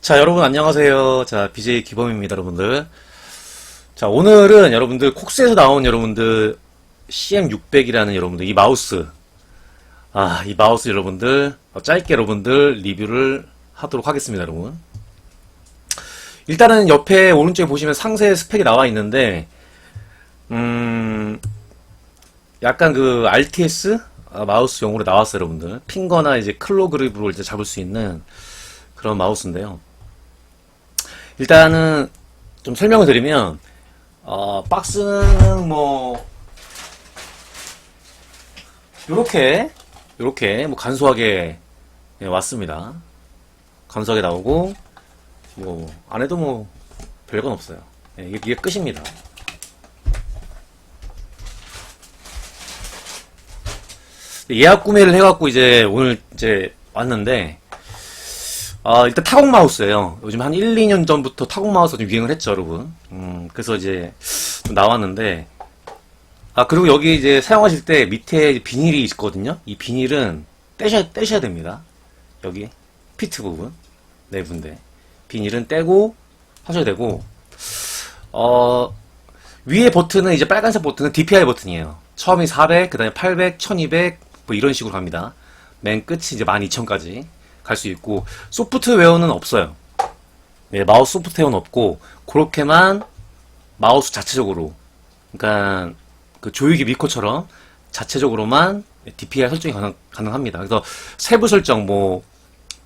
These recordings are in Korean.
자, 여러분 안녕하세요. 자, BJ 기범입니다, 여러분들. 자, 오늘은 여러분들 콕스에서 나온 여러분들 CM600이라는 여러분들 이 마우스. 아, 이 마우스 여러분들 어, 짧게 여러분들 리뷰를 하도록 하겠습니다, 여러분. 일단은 옆에 오른쪽에 보시면 상세 스펙이 나와 있는데 음 약간 그 RTS 아, 마우스용으로 나왔어요, 여러분들. 핑거나 이제 클로 그립으로 이제 잡을 수 있는 그런 마우스인데요. 일단은 좀 설명을 드리면 어, 박스는 뭐 요렇게 요렇게 뭐 간소하게 예, 왔습니다. 간소하게 나오고 뭐 안에도 뭐 별건 없어요. 예, 이게, 이게 끝입니다. 예약 구매를 해갖고 이제 오늘 이제 왔는데 아, 일단 타공 마우스예요. 요즘 한 1, 2년 전부터 타공 마우스가 좀 유행을 했죠, 여러분. 음, 그래서 이제 좀 나왔는데 아, 그리고 여기 이제 사용하실 때 밑에 비닐이 있거든요. 이 비닐은 떼셔 떼셔야 됩니다. 여기 피트 부분 내부인데 비닐은 떼고 하셔야 되고 어 위에 버튼은 이제 빨간색 버튼은 DPI 버튼이에요. 처음이 400, 그 다음에 800, 1200, 뭐 이런 식으로 갑니다. 맨 끝이 이제 12,000까지 갈 수 있고, 소프트웨어는 없어요. 네, 마우스 소프트웨어는 없고, 그렇게만 마우스 자체적으로, 그러니까 그 조이기 미코처럼 자체적으로만 DPI 설정이 가능, 가능합니다. 그래서 세부 설정, 뭐,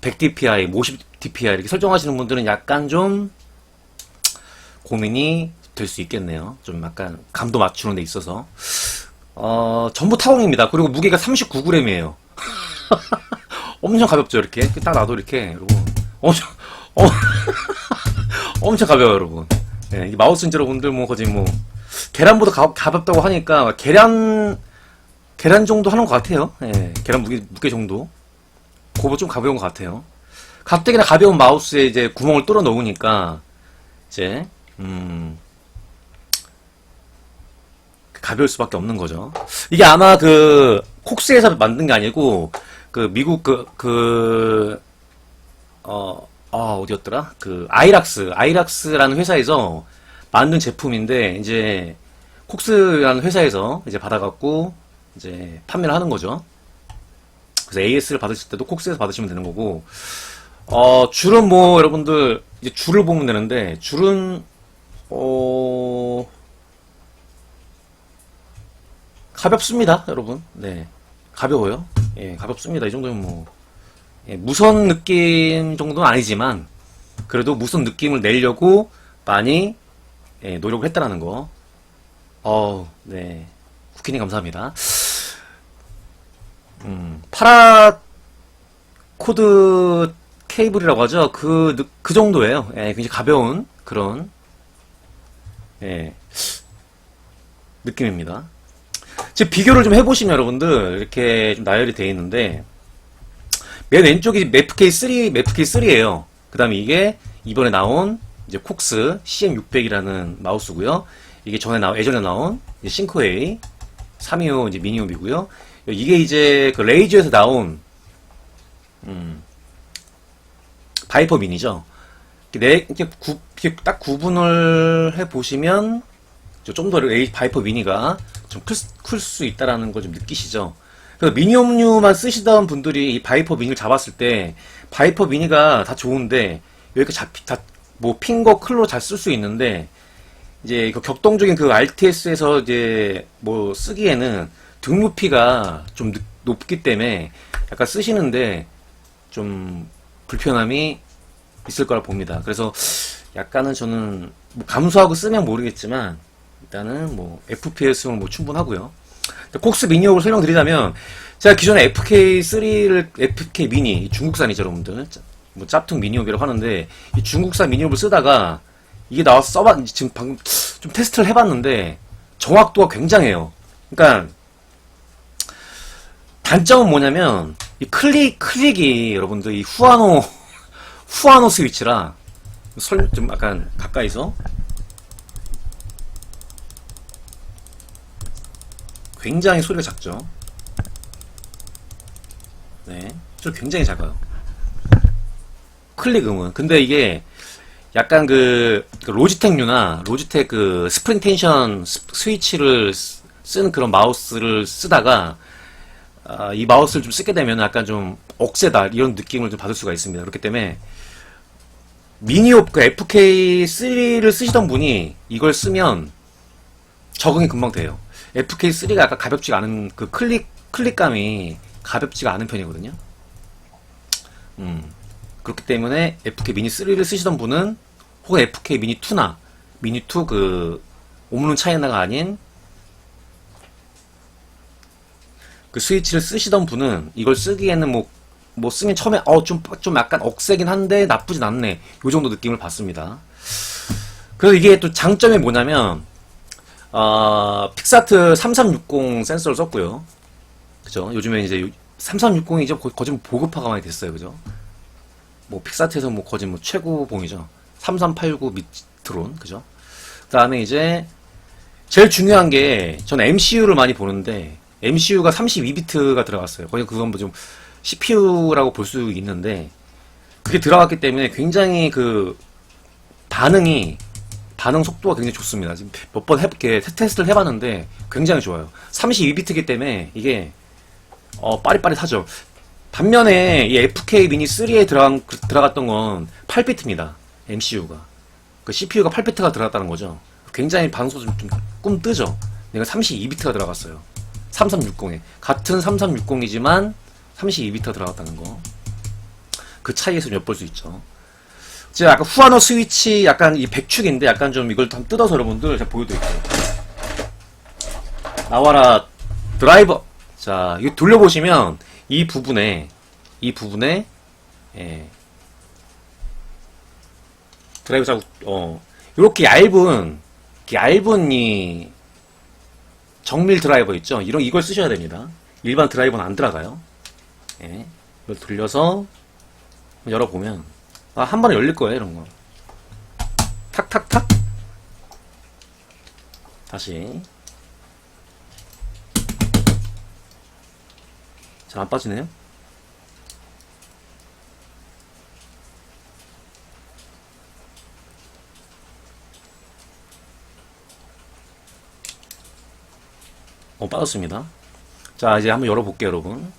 100dpi, 뭐 50dpi 이렇게 설정하시는 분들은 약간 좀 고민이 될 수 있겠네요. 좀 약간 감도 맞추는 데 있어서. 어, 전부 타공입니다. 그리고 무게가 39g이에요. 엄청 가볍죠, 이렇게. 딱 놔도 이렇게, 여러분. 엄청, 어, 엄청 가벼워요, 여러분. 예, 이 마우스 인지 여러분들 뭐, 거의 뭐, 계란보다 가, 가볍다고 하니까, 계란, 계란 정도 하는 것 같아요. 예, 계란 무게, 무게 정도. 그거 좀 가벼운 것 같아요. 가뜩이나 가벼운 마우스에 이제 구멍을 뚫어 놓으니까, 이제, 음, 가벼울 수밖에 없는 거죠. 이게 아마 그 콕스에서 만든 게 아니고 그 미국 그 그 어, 아, 어디였더라? 그 아이락스, 아이락스라는 회사에서 만든 제품인데 이제 콕스라는 회사에서 이제 받아갖고 이제 판매를 하는 거죠. 그래서 AS를 받으실 때도 콕스에서 받으시면 되는 거고 어, 줄은 뭐 여러분들 이제 줄을 보면 되는데 줄은 어 가볍습니다, 여러분. 네. 가벼워요. 예, 가볍습니다. 이 정도면 뭐, 예, 무선 느낌 정도는 아니지만, 그래도 무선 느낌을 내려고 많이, 예, 노력을 했다라는 거. 어 네. 쿠키님 감사합니다. 음, 파라 코드 케이블이라고 하죠. 그, 느- 그 정도예요. 예, 굉장히 가벼운 그런, 예, 느낌입니다. 지금 비교를 좀 해보시면 여러분들 이렇게 좀 나열이 되어 있는데 맨 왼쪽이 매프K 3 매프K 3예요. 그 다음에 이게 이번에 나온 이제 콕스 CM600이라는 마우스고요. 이게 전에 나 예전에 나온 싱크웨이 325 이제 미니홈이고요. 이게 이제 그 레이저에서 나온 음, 바이퍼 미니죠. 이렇게 네, 이렇게 구, 이렇게 딱 구분을 해 보시면 좀 더 바이퍼 미니가 좀 클 수 있다라는 걸 좀 느끼시죠? 그래서 미니 음료만 쓰시던 분들이 이 바이퍼 미니를 잡았을 때 바이퍼 미니가 다 좋은데 이렇게 잡히 다뭐 핑거 클로 잘 쓸 수 있는데 이제 그 격동적인 그 RTS에서 이제 뭐 쓰기에는 등 높이가 좀 늦- 높기 때문에 약간 쓰시는데 좀 불편함이 있을 거라 봅니다. 그래서 약간은 저는 뭐 감수하고 쓰면 모르겠지만 일단은 뭐 FPS는 뭐 충분하고요. 콕스 미니업을 설명드리자면 제가 기존에 FK3를 FK 미니 중국산이죠 여러분들 뭐 짭퉁 미니업이라고 하는데 이 중국산 미니업을 쓰다가 이게 나와서 써봤 지금 방금 좀 테스트를 해봤는데 정확도가 굉장해요. 그러니까 단점은 뭐냐면 이 클릭 클릭이 여러분들 이 후아노 후아노 스위치라 설 좀 약간 가까이서 굉장히 소리가 작죠. 네, 소리 굉장히 작아요. 클릭 음은. 근데 이게 약간 그, 그 로지텍류나 로지텍 그 스프링 텐션 스- 스위치를 쓰- 쓰는 그런 마우스를 쓰다가 아, 이 마우스를 좀 쓰게 되면 약간 좀 억세다 이런 느낌을 좀 받을 수가 있습니다. 그렇기 때문에 미니옵 그 FK3를 쓰시던 분이 이걸 쓰면 적응이 금방 돼요. FK3가 약간 가볍지가 않은 그 클릭 클릭감이 가볍지가 않은 편이거든요. 음. 그렇기 때문에 FK 미니 3를 쓰시던 분은 혹은 FK 미니 2나 미니 2 그 옴룬 차이나가 아닌 그 스위치를 쓰시던 분은 이걸 쓰기에는 뭐, 뭐 쓰면 처음에 어, 좀, 좀 약간 억세긴 한데 나쁘진 않네. 요 정도 느낌을 받습니다. 그래서 이게 또 장점이 뭐냐면, 어, 픽사트 3360 센서를 썼고요. 그죠? 요즘에 이제 3360이 이제 거- 거의 뭐 보급화가 많이 됐어요. 그죠? 뭐 픽사트에서 뭐 거의 뭐 최고봉이죠. 3389 밑드론. 그죠? 그 다음에 이제 제일 중요한 게 저는 MCU를 많이 보는데 MCU가 32비트가 들어갔어요. 거의 그건 뭐좀 CPU라고 볼 수 있는데 그게 들어갔기 때문에 굉장히 그 반응이 반응 속도가 굉장히 좋습니다. 지금 몇 번 해볼게 테스트를 해봤는데 굉장히 좋아요. 32비트이기 때문에 이게 어 빠릿빠릿하죠. 반면에 이 FK 미니 3에 들어간, 그- 들어갔던 건 8비트입니다. MCU가. 그 CPU가 8비트가 들어갔다는 거죠. 굉장히 반응속도 좀, 좀 꿈 뜨죠. 내가 32비트가 들어갔어요. 3360에. 같은 3360이지만 32비트가 들어갔다는 거. 그 차이에서 좀 엿볼 수 있죠. 제가 아까 후아노 스위치 약간 이 백축인데 약간 좀 이걸 좀 뜯어서 여러분들 제가 보여드릴게요. 나와라 드라이버. 자, 이거 돌려보시면 이 부분에 이 부분에 예. 드라이브 자국 어 이렇게 얇은 이렇게 얇은 이 정밀 드라이버 있죠? 이런 이걸 쓰셔야 됩니다. 일반 드라이버는 안 들어가요. 예. 이걸 돌려서 열어보면 아, 한 번에 열릴 거예요, 이런 거. 탁탁탁. 다시. 잘 안 빠지네요. 어, 빠졌습니다. 자, 이제 한번 열어볼게요, 여러분.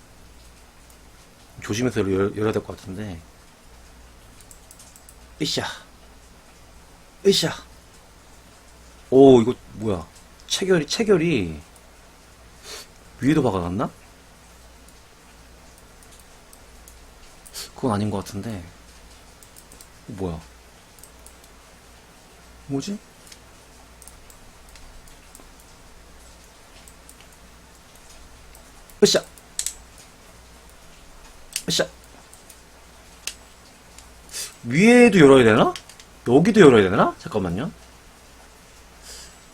조심해서 열, 열어야 될 것 같은데. 으쌰. 으쌰. 오, 이거, 뭐야. 체결이, 체결이, 위에도 박아놨나? 그건 아닌 것 같은데. 뭐야. 뭐지? 으쌰. 으쌰. 위에도 열어야 되나? 여기도 열어야 되나? 잠깐만요.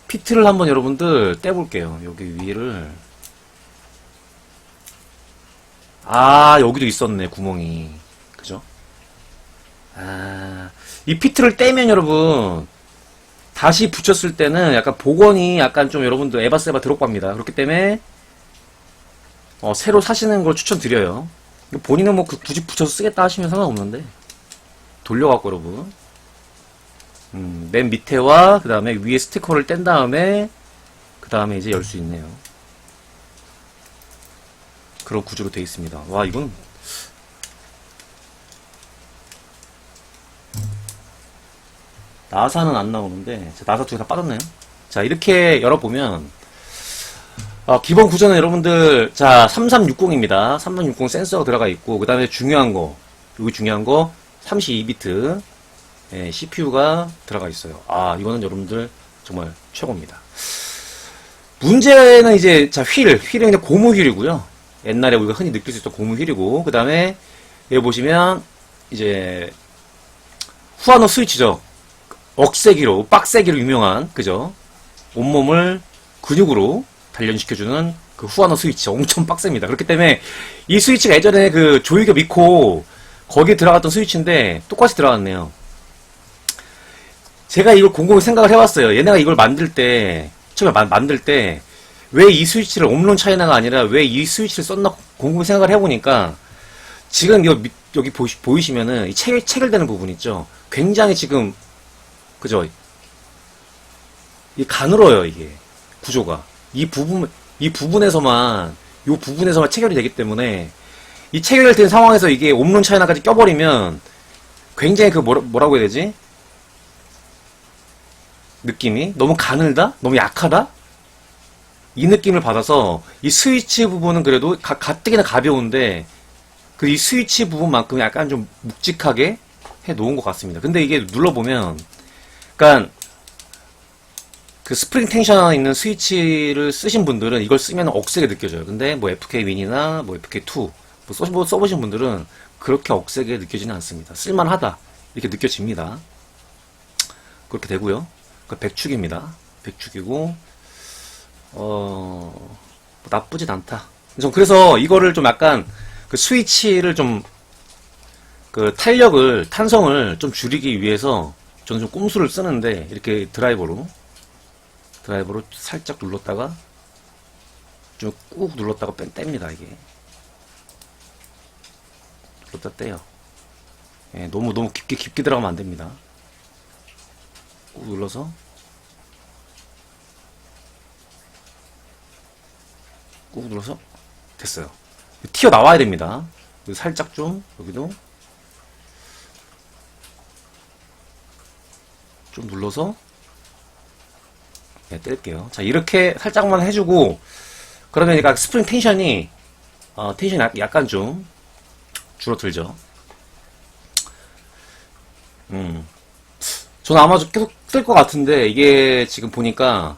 피트를 한번 여러분들 떼볼게요. 여기 위를. 아, 여기도 있었네, 구멍이. 그죠? 아, 이 피트를 떼면 여러분, 다시 붙였을 때는 약간 복원이 약간 좀 여러분들 에바세바 드롭합니다. 그렇기 때문에, 어, 새로 사시는 걸 추천드려요. 본인은 뭐 그- 굳이 붙여서 쓰겠다 하시면 상관없는데, 돌려갖고 여러분. 음, 맨 밑에와 그 다음에 위에 스티커를 뗀 다음에 그 다음에 이제 열 수 있네요. 그런 구조로 되어 있습니다. 와 이건 나사는 안 나오는데 자, 나사 두 개 다 빠졌네요. 자 이렇게 열어보면 어, 기본 구조는 여러분들 자 3360입니다. 3360 센서가 들어가 있고 그 다음에 중요한 거 여기 중요한 거 32비트 예, CPU가 들어가 있어요. 아, 이거는 여러분들 정말 최고입니다. 문제는 이제, 자, 휠. 휠은 그냥 고무 휠이고요. 옛날에 우리가 흔히 느낄 수 있던 고무 휠이고, 그 다음에, 여기 보시면, 이제, 후아노 스위치죠. 억세기로, 빡세기로 유명한, 그죠? 온몸을 근육으로 단련시켜주는 그 후아노 스위치. 엄청 빡셉니다. 그렇기 때문에, 이 스위치가 예전에 그 조이겨 미코, 거기에 들어갔던 스위치인데, 똑같이 들어갔네요. 제가 이걸 곰곰이 생각을 해봤어요. 얘네가 이걸 만들 때, 처음에 만, 만들 때, 왜 이 스위치를 옴론 차이나가 아니라 왜 이 스위치를 썼나 곰곰이 생각을 해보니까, 지금 여기, 여기 보시, 보이시면은 이 체, 체결되는 부분 있죠? 굉장히 지금, 그죠? 이 가늘어요, 이게. 구조가. 이 부분, 이 부분에서만, 요 부분에서만 체결이 되기 때문에, 이 체결 된 상황에서 이게 옴론 차이나까지 껴버리면, 굉장히 그 뭐라, 뭐라고 해야 되지? 느낌이? 너무 가늘다? 너무 약하다? 이 느낌을 받아서, 이 스위치 부분은 그래도 가, 가뜩이나 가벼운데, 그 이 스위치 부분만큼 약간 좀 묵직하게 해 놓은 것 같습니다. 근데 이게 눌러보면, 그니까, 그 스프링 텐션 있는 스위치를 쓰신 분들은 이걸 쓰면 억세게 느껴져요. 근데 뭐 FK 윈이나 뭐 FK2 뭐 써, 뭐 써보신 분들은 그렇게 억세게 느껴지는 않습니다. 쓸만하다. 이렇게 느껴집니다. 그렇게 되고요. 그 백축입니다. 백축이고, 어, 뭐 나쁘진 않다. 전 그래서 이거를 좀 약간 그 스위치를 좀 그 탄력을, 탄성을 좀 줄이기 위해서 저는 좀 꼼수를 쓰는데 이렇게 드라이버로 드라이버로 살짝 눌렀다가 좀 꾹 눌렀다가 뺀 뗍니다 이게 눌렀다 떼요. 예, 너무 너무 깊게 깊게 들어가면 안 됩니다. 꾹 눌러서. 꾹 눌러서. 됐어요. 튀어 나와야 됩니다. 살짝 좀 여기도. 좀 눌러서. 네, 뗄게요. 자, 이렇게 살짝만 해주고, 그러면 약간 스프링 텐션이, 어, 텐션이 약- 약간 좀 줄어들죠. 음. 저는 아마 좀 계속 쓸 것 같은데, 이게 지금 보니까,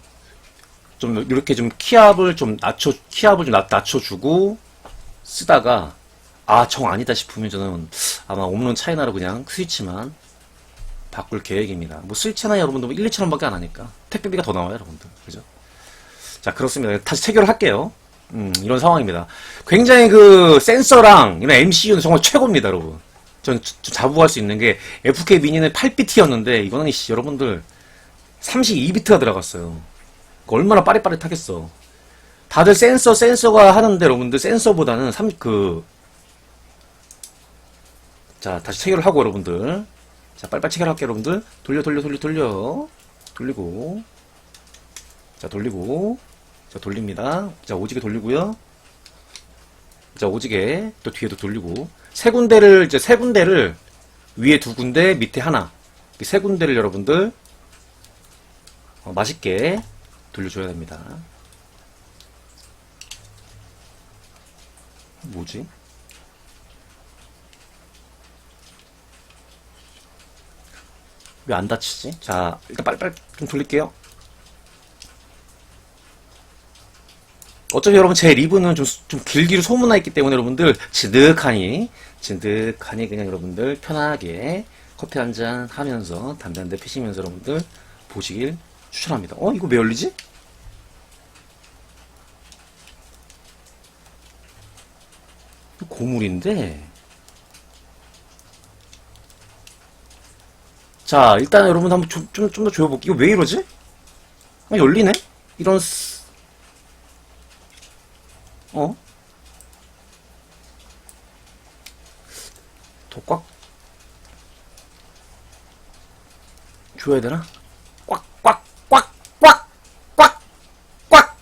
좀 이렇게 좀 키압을 좀 낮춰, 키압을 좀 낮, 낮춰주고, 쓰다가, 아, 정 아니다 싶으면 저는 아마 옴론 차이나로 그냥 스위치만 바꿀 계획입니다. 뭐 스위치나 여러분들 뭐 1, 2천원 밖에 안 하니까 택배비가 더 나와요, 여러분들. 그죠? 자, 그렇습니다. 다시 체결을 할게요. 음, 이런 상황입니다. 굉장히 그 센서랑 이런 MCU는 정말 최고입니다, 여러분. 전 주- 주- 자부할 수 있는 게 FK 미니는 8비트였는데 이거는 이씨, 여러분들 32비트가 들어갔어요. 얼마나 빠릿빠릿하겠어. 다들 센서 센서가 하는데 여러분들 센서보다는 3, 그, 자, 다시 체결을 하고 여러분들. 자, 빨리빨리 체결할게요, 여러분들. 돌려, 돌려, 돌려, 돌려. 돌리고. 자, 돌리고. 자, 돌립니다. 자, 오지게 돌리고요. 자, 오지게. 또 뒤에도 돌리고. 세 군데를, 이제 세 군데를 위에 두 군데, 밑에 하나. 이 세 군데를 여러분들, 어, 맛있게 돌려줘야 됩니다. 뭐지? 왜 안 다치지? 자, 일단 빨리빨리 좀 돌릴게요. 어차피 여러분 제 리뷰는 좀, 좀 길기로 소문나 있기 때문에 여러분들 진득하니, 진득하니 그냥 여러분들 편하게 커피 한 잔 하면서 담배 한 대 피시면서 여러분들 보시길 추천합니다. 어? 이거 왜 열리지? 고물인데. 자, 일단 여러분 한번 좀, 좀, 좀더 조여볼게요. 이거 왜 이러지? 아, 열리네? 이런, 스- 어? 더 꽉, 줘야 되나? 꽉, 꽉, 꽉, 꽉, 꽉, 꽉!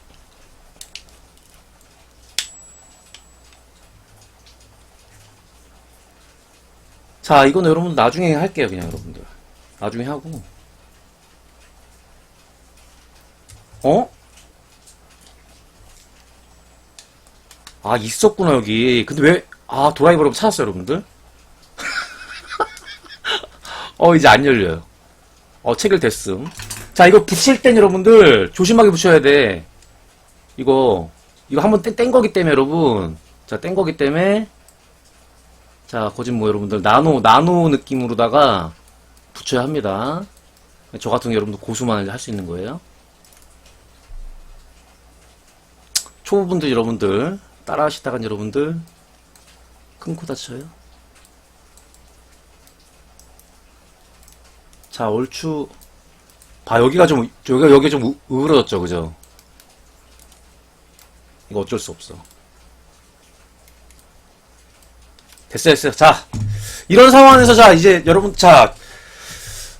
자, 이거는 여러분 나중에 할게요, 그냥 여러분들. 나중에 하고. 어? 아, 있었구나, 여기. 근데 왜, 아, 여러분 찾았어요, 여러분들? 어, 이제 안 열려요. 어, 체결됐음. 자, 이거 붙일 땐 여러분들, 조심하게 붙여야 돼. 이거, 이거 한번 뗀, 뗀 거기 때문에, 여러분. 자, 뗀 거기 때문에. 자, 거짓 뭐, 여러분들. 나노, 나노 느낌으로다가 붙여야 합니다. 저 같은 여러분들 고수만 할 수 있는 거예요. 초보분들 여러분들 따라 하시다간 여러분들 큰 코 다쳐요. 자, 얼추 봐 여기가 좀 여기가 여기 좀 우- 으그러졌죠, 그죠? 이거 어쩔 수 없어. 됐어요, 됐어요. 자, 이런 상황에서 자, 이제 여러분, 자,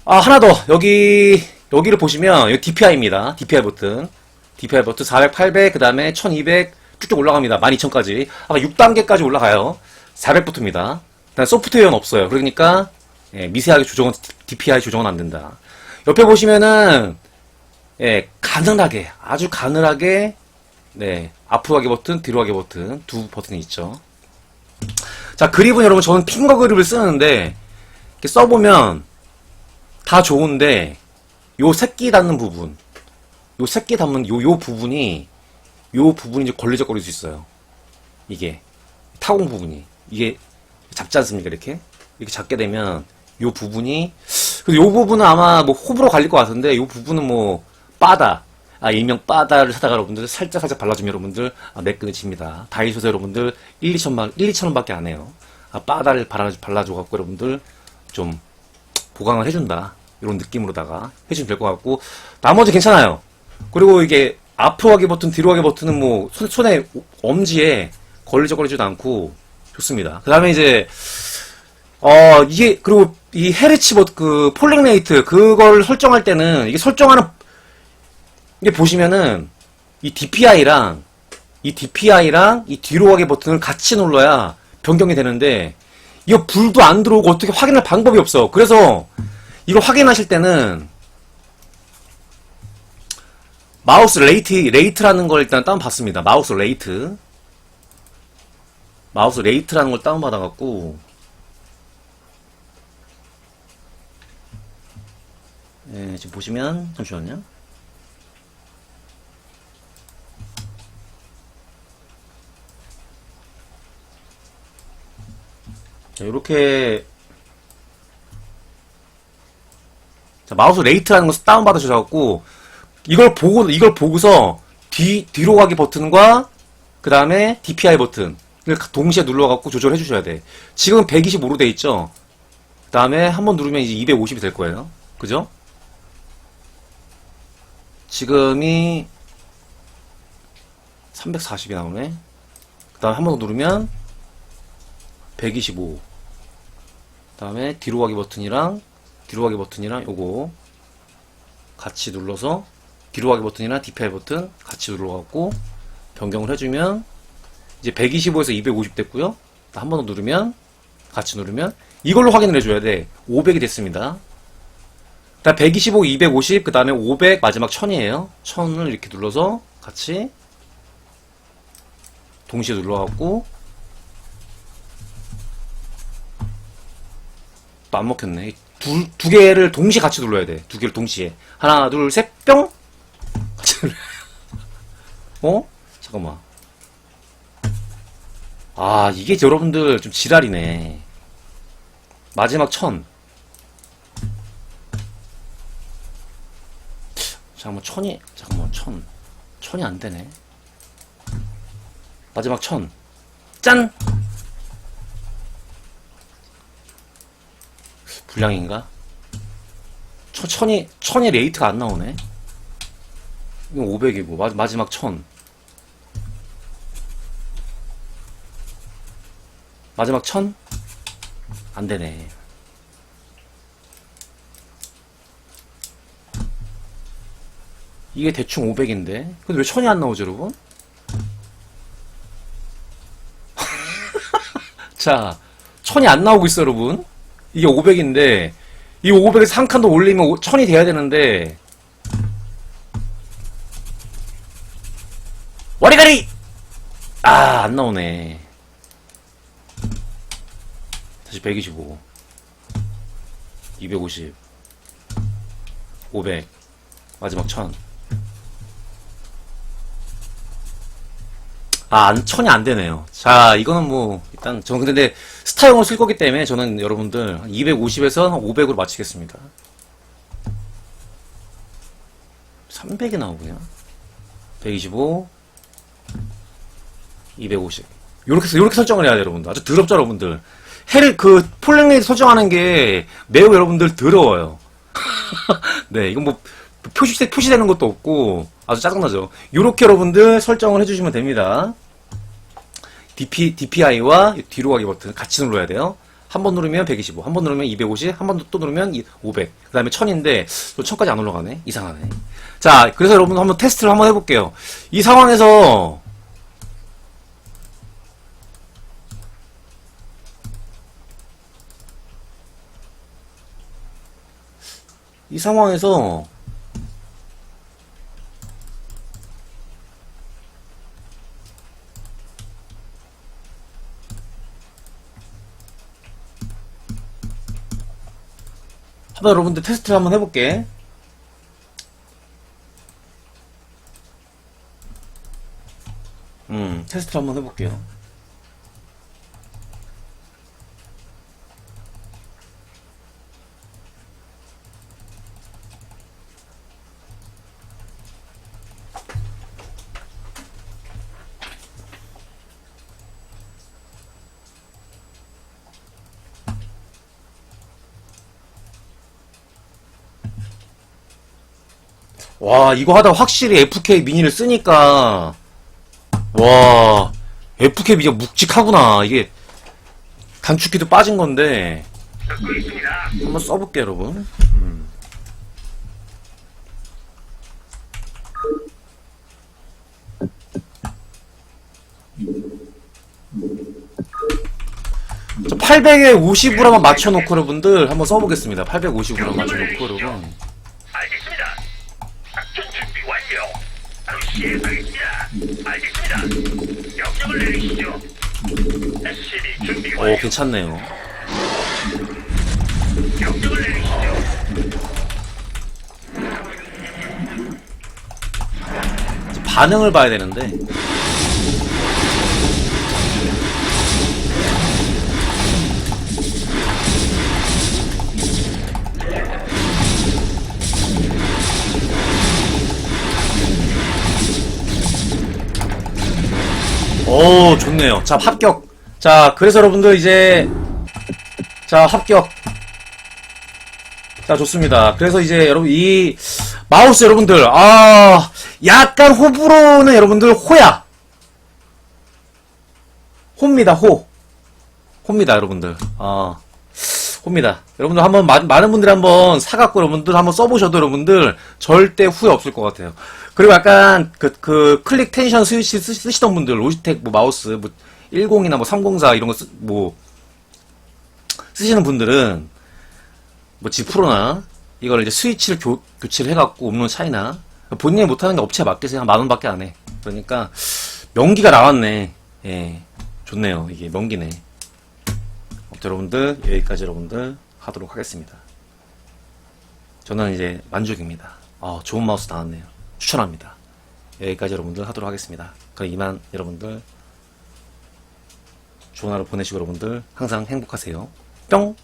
아, 하나 더. 여기, 여기를 보시면, 여기 DPI입니다. DPI 버튼. DPI 버튼 400, 800, 그 다음에 1200, 쭉쭉 올라갑니다. 12000까지. 아까 6단계까지 올라가요. 400부터입니다. 일단 소프트웨어는 없어요. 그러니까, 예, 미세하게 조정은, DPI 조정은 안 된다. 옆에 보시면은, 예, 가늘하게, 아주 가늘하게, 네, 앞으로 가기 버튼, 뒤로 가기 버튼, 두 버튼이 있죠. 자, 그립은 여러분, 저는 핑거 그립을 쓰는데, 이렇게 써보면, 다 좋은데, 요 새끼 닿는 부분, 요 새끼 닿는 요, 요 부분이, 요 부분이 이제 걸리적거릴 수 있어요. 이게. 타공 부분이. 이게 잡지 않습니까, 이렇게? 이렇게 잡게 되면, 요 부분이, 근데 요 부분은 아마 뭐 호불호 갈릴 것 같은데, 요 부분은 뭐, 빠다. 아, 일명 빠다를 사다가 여러분들 살짝 살짝 발라주면 여러분들, 아, 매끈해집니다. 다이소에서 여러분들 1, 2천만, 1, 2천 원 밖에 안 해요. 아, 빠다를 발라, 발라줘 갖고 여러분들 좀 보강을 해준다. 이런 느낌으로다가 해주면 될 것 같고, 나머지 괜찮아요. 그리고 이게 앞으로 가기 버튼, 뒤로 가기 버튼은 뭐, 손, 손에, 엄지에 걸리적거리지도 않고, 좋습니다. 그 다음에 이제, 어, 이게, 그리고 이 헤르치 버, 그, 폴링 레이트, 그걸 설정할 때는, 이게 설정하는, 이게 보시면은, 이 DPI랑, 이 DPI랑 이 뒤로 가기 버튼을 같이 눌러야 변경이 되는데, 이거 불도 안 들어오고 어떻게 확인할 방법이 없어. 그래서, 이걸 확인하실 때는, 마우스 레이트, 레이트라는 걸 일단 다운받습니다. 마우스 레이트. 마우스 레이트라는 걸 다운받아갖고, 예, 지금 보시면, 잠시만요. 자, 요렇게, 자, 마우스 레이트라는 거 다운받으셔갖고, 이걸 보고, 이걸 보고서, 뒤, 뒤로 가기 버튼과, 그 다음에 DPI 버튼, 을 동시에 눌러갖고 조절해 주셔야 돼. 지금 125로 돼 있죠? 그 다음에 한 번 누르면 이제 250이 될 거예요. 그죠? 지금이 340이 나오네. 그 다음에 한 번 더 누르면 125. 그 다음에 뒤로 가기 버튼이랑 뒤로 가기 버튼이랑 요거 같이 눌러서 뒤로 가기 버튼이랑 DPI 버튼 같이 눌러갖고 변경을 해주면 이제 125에서 250 됐고요. 한 번 더 누르면 같이 누르면 이걸로 확인을 해줘야 돼. 500이 됐습니다. 다 125, 250, 그 다음에 500, 마지막 1000이에요. 1000을 이렇게 눌러서 같이 동시에 눌러갖고 또 안 먹혔네. 두, 두 개를 동시에 같이 눌러야 돼. 두 개를 동시에. 하나, 둘, 셋, 뿅! 어? 잠깐만. 아, 이게 여러분들 좀 지랄이네. 마지막 천. 잠깐만, 천이, 잠깐만, 천. 천이 안 되네. 마지막 천. 짠! 불량인가? 천, 천이, 천이 레이트가 안 나오네. 이건 500이고, 마, 마지막 천. 마지막 천? 안 되네. 이게 대충 500인데. 근데 왜 천이 안 나오죠, 여러분? 자, 천이 안 나오고 있어, 여러분. 이게 500인데, 이 500에서 한 칸 더 올리면 천이 돼야 되는데, 안 나오네. 다시 125, 250, 500, 마지막 1000. 아, 안, 천이 안 되네요. 자, 이거는 뭐, 일단, 저는 근데 스타용을 쓸 거기 때문에 저는 여러분들 250에서 500으로 맞추겠습니다. 300이 나오고요. 125, 250. 요렇게, 요렇게 설정을 해야 돼요, 여러분들. 아주 더럽죠, 여러분들. 해를, 그, 폴랭레이드 설정하는 게 매우 여러분들 더러워요. 네, 이건 뭐, 표시, 표시되는 것도 없고, 아주 짜증나죠. 요렇게 여러분들 설정을 해주시면 됩니다. DP, DPI와 뒤로 가기 버튼 같이 눌러야 돼요. 한 번 누르면 125, 한 번 누르면 250, 한 번 또 누르면 500, 그 다음에 1000인데, 또 1000까지 안 올라가네? 이상하네. 자, 그래서 여러분 한번 테스트를 한번 해볼게요. 이 상황에서, 이 상황에서, 한번 여러분들 테스트를 한번 해볼게. 음, 테스트를 한번 해볼게요. 와, 이거 하다 확실히 FK 미니를 쓰니까, 와, FK 미니가 묵직하구나. 이게, 단축키도 빠진 건데. 한번 써볼게요, 여러분. 음. 자, 800에 50으로 한번 맞춰놓고 여러분들 한번 써보겠습니다. 850으로 맞춰놓고 여러분. 오. 괜찮네요. 반응을 봐야 되는데. 오, 좋네요. 자, 합격. 자, 그래서 여러분들 이제, 자, 합격. 자, 좋습니다. 그래서 이제 여러분, 이, 마우스 여러분들, 아, 약간 호불호는 여러분들 호야. 호입니다, 호. 호입니다, 여러분들. 아, 호입니다. 여러분들 한번, 마- 많은 분들이 한번 사갖고 여러분들 한번 써보셔도 여러분들 절대 후회 없을 것 같아요. 그리고 약간 그, 그 클릭 텐션 스위치 쓰- 쓰시 던 분들, 로지텍 뭐 마우스, 뭐 10이나 뭐 304 이런 거 쓰, 뭐, 쓰시는 분들은 뭐 지프로나 이걸 이제 스위치를 교, 교체를 해갖고 없는 차이나 본인이 못하는 게 업체에 맡기세요 한 만 원밖에 안 해 그러니까 명기가 나왔네 예 좋네요 이게 명기네 여러분들 여기까지 여러분들 하도록 하겠습니다. 저는 이제 만족입니다. 아 좋은 마우스 나왔네요. 추천합니다. 여기까지 여러분들 하도록 하겠습니다. 그럼 이만 여러분들 좋은 하루 보내시고 여러분들 항상 행복하세요. 뿅